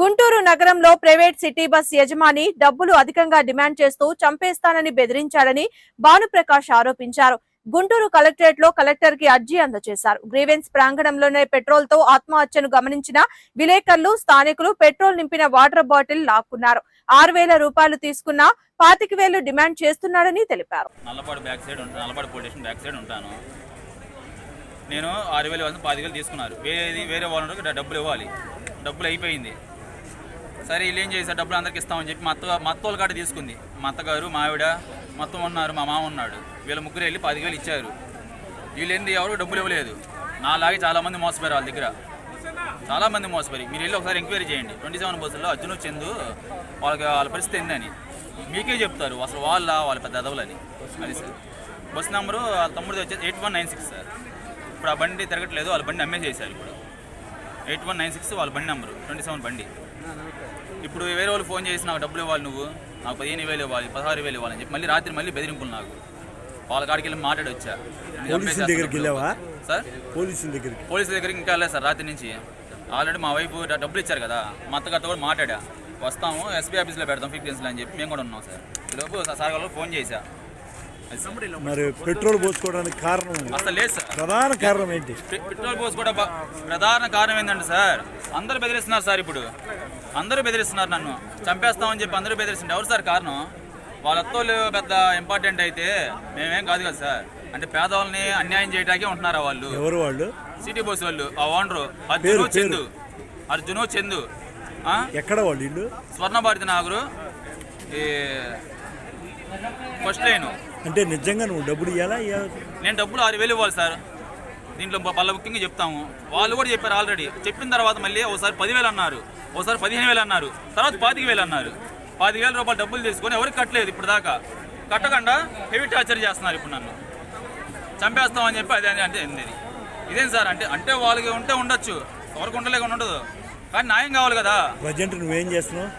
గుంటూరు నగరంలో private city bus యజమాని డబ్బులు అధికంగా డిమాండ్ చేస్తూ చంపేస్తానని బెదిరించాడని భానుప్రకాష్ ఆరోపించారు. గుంటూరు కలెక్టరేట్లో కలెక్టర్కి అర్జీ అందజేశారు. గ్రీవెన్స్ ప్రాంగణంలోనే పెట్రోల్తో ఆత్మహత్యను గమనించిన విలేకరులు స్థానికులు పెట్రోల్ నింపిన వాటర్ బాటిల్ లాక్కున్నారు. ఆరు వేల రూపాయలు తీసుకున్న పాతిక వేలు డిమాండ్ చేస్తున్నాడని తెలిపారు. నల్లపాడు బ్యాక్ సైడ్ నల్లపాడు పోలీస్ స్టేషన్ బ్యాక్ సైడ్ ఉంటాను. నేను ఆరు వేలు వాళ్ళని తీసుకున్నారు. వేరే వేరే వాళ్ళకి డబ్బులు ఇవ్వాలి. డబ్బులు అయిపోయింది. సరే వీళ్ళు ఏం చేశారు? డబ్బులు అందరికి ఇస్తామని చెప్పి మా అత్త మా అత్త కాడ తీసుకుంది. మా అత్తగారు మా ఆవిడ మొత్తం ఉన్నారు మా మామ ఉన్నాడు. వీళ్ళ ముగ్గురు వెళ్ళి పదివేలు ఇచ్చారు. వీళ్ళేంది ఎవరు డబ్బులు ఇవ్వలేదు. నాలాగే చాలామంది మోసపోయారు వాళ్ళ దగ్గర. చాలామంది మోసపోయారు. మోసపోయి మీరు వెళ్ళి ఒకసారి ఎంక్వైరీ చేయండి. ట్వంటీ సెవెన్ బస్సులో అర్జున్ చందు వాళ్ళకి వాళ్ళ పరిస్థితి ఏందని. మీకే చెప్తారు. అసలు వాళ్ళ వాళ్ళ పెద్ద అదవులని. అది సార్. బస్ నెంబరు వాళ్ళ తమ్ముడిది వచ్చేసి eight one nine six sir. ఇప్పుడు ఆ బండి తిరగట్లేదు. వాళ్ళ బండి అమ్మేసేసారు ఇప్పుడు. ఎయిట్ వన్ నైన్ సిక్స్ వాళ్ళ బండి నెంబరు. ట్వంటీ సెవెన్ బండి. ఇప్పుడు వేరే వాళ్ళు ఫోన్ చేసి నాకు డబ్బులు ఇవ్వాలి నువ్వు నాకు పదిహేను వేలు ఇవ్వాలి పదహారు వేలు ఇవ్వాలని చెప్పి మళ్ళీ రాత్రి మళ్ళీ బెదిరింపులు నాకు. వాళ్ళ కాడికి వెళ్ళి మాట్లాడి వచ్చా పోలీసుల దగ్గరికి వెళ్ళావా? సార్? పోలీసుల దగ్గరికి. పోలీసుల దగ్గరికి ఇంకా వెళ్ళలేదు సార్ రాత్రి నుంచి. ఆల్రెడీ మా వైపు డబ్బులు ఇచ్చారు కదా మా అత్తగారితో కూడా మాట్లాడా. వస్తాము ఎస్పీ ఆఫీస్లో పెడతాం ఫిఫ్టీన్స్లో అని చెప్పి మేము కూడా ఉన్నాం సార్. ఈలోపు సార్ వాళ్ళు ఫోన్ చేశా. మరి పెట్రోల్ పోసుకోవడానికి కారణం అసలు లేదు సార్. ప్రధాన కారణం ఏంటి? పెట్రోల్ పోస్ కూడా బ- ప్రధాన కారణం ఏంటంటే సార్ అందరూ బెదిరిస్తున్నారు సార్ ఇప్పుడు. అందరూ బెదిరిస్తున్నారు నన్ను. చంపేస్తామని చెప్పి అందరూ బెదిరిస్తున్నారు ఎవరు సార్ కారణం? వాళ్ళ అత్తోళ్ళు పెద్ద ఇంపార్టెంట్ అయితే మేమేం కాదు కదా సార్. అంటే పేదవాళ్ళని అన్యాయం చేయడానికే ఉంటున్నారా వాళ్ళు? ఎవరు వాళ్ళు? సిటీ బస్ వాళ్ళు ఆ ఓనరు అర్జును. చందు. అర్జును చందు? ఎక్కడ వాళ్ళు ఇల్లు స్వర్ణభారతి నాగరు. ఈ ఫస్ట్ లైన్ అంటే నిజంగా నువ్వు డబ్బులు ఇవ్వాలి నేను డబ్బులు ఆరు వేలు ఇవ్వాలి సార్. దీంట్లో పళ్ళ బుకింగ్ చెప్తాము. వాళ్ళు కూడా చెప్పారు ఆల్రెడీ చెప్పిన తర్వాత మళ్ళీ ఒకసారి పదివేలు అన్నారు. ఒకసారి పదిహేను వేలు అన్నారు. తర్వాత పాతిక వేలు అన్నారు. పాతిక వేల రూపాయలు డబ్బులు తీసుకొని ఎవరికి కట్టలేదు ఇప్పుడు దాకా. కట్టకుండా హెవీ టార్చర్ చేస్తున్నారు ఇప్పుడు నన్ను. చంపేస్తామని చెప్పి అదే అంటే ఇది? ఇదేం సార్? అంటే అంటే వాళ్ళకి ఉంటే ఉండొచ్చు. ఎవరికి ఉండలేకుండా ఉండదు. కానీ న్యాయం కావాలి కదా. ప్రజెంట్ నువ్వేం చేస్తున్నావు?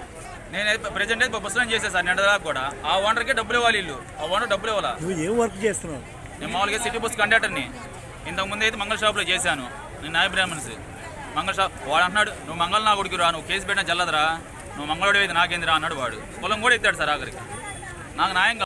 నేను ప్రజెంట్ అయితే బస్సులో చేశాను సార్ నిండదా కూడా. ఆ ఓనర్కే డబ్బులు ఇవ్వాలి ఇల్లు ఆ ఓనర్ డబ్బులు ఇవ్వాలా? నువ్వు ఏం వర్క్ చేస్తున్నావు? నేను మామూలుగా సిటీ బస్ కండక్టర్ని. ఇంతకుముందు అయితే మంగళ షాప్లో చేశాను. నేను నాయ బ్రాహ్మణ్స్. మంగళ షాప్ వాడు అంటున్నాడు నువ్వు మంగళ నా కొడుకురా నువ్వు కేసు పెట్టినా జల్లదరా. నువ్వు మంగళవాడు అయితే నాకేందిరా అన్నాడు వాడు. పొలం కూడా ఎత్తాడు సార్ ఆఖరికి. నాకు న్యాయం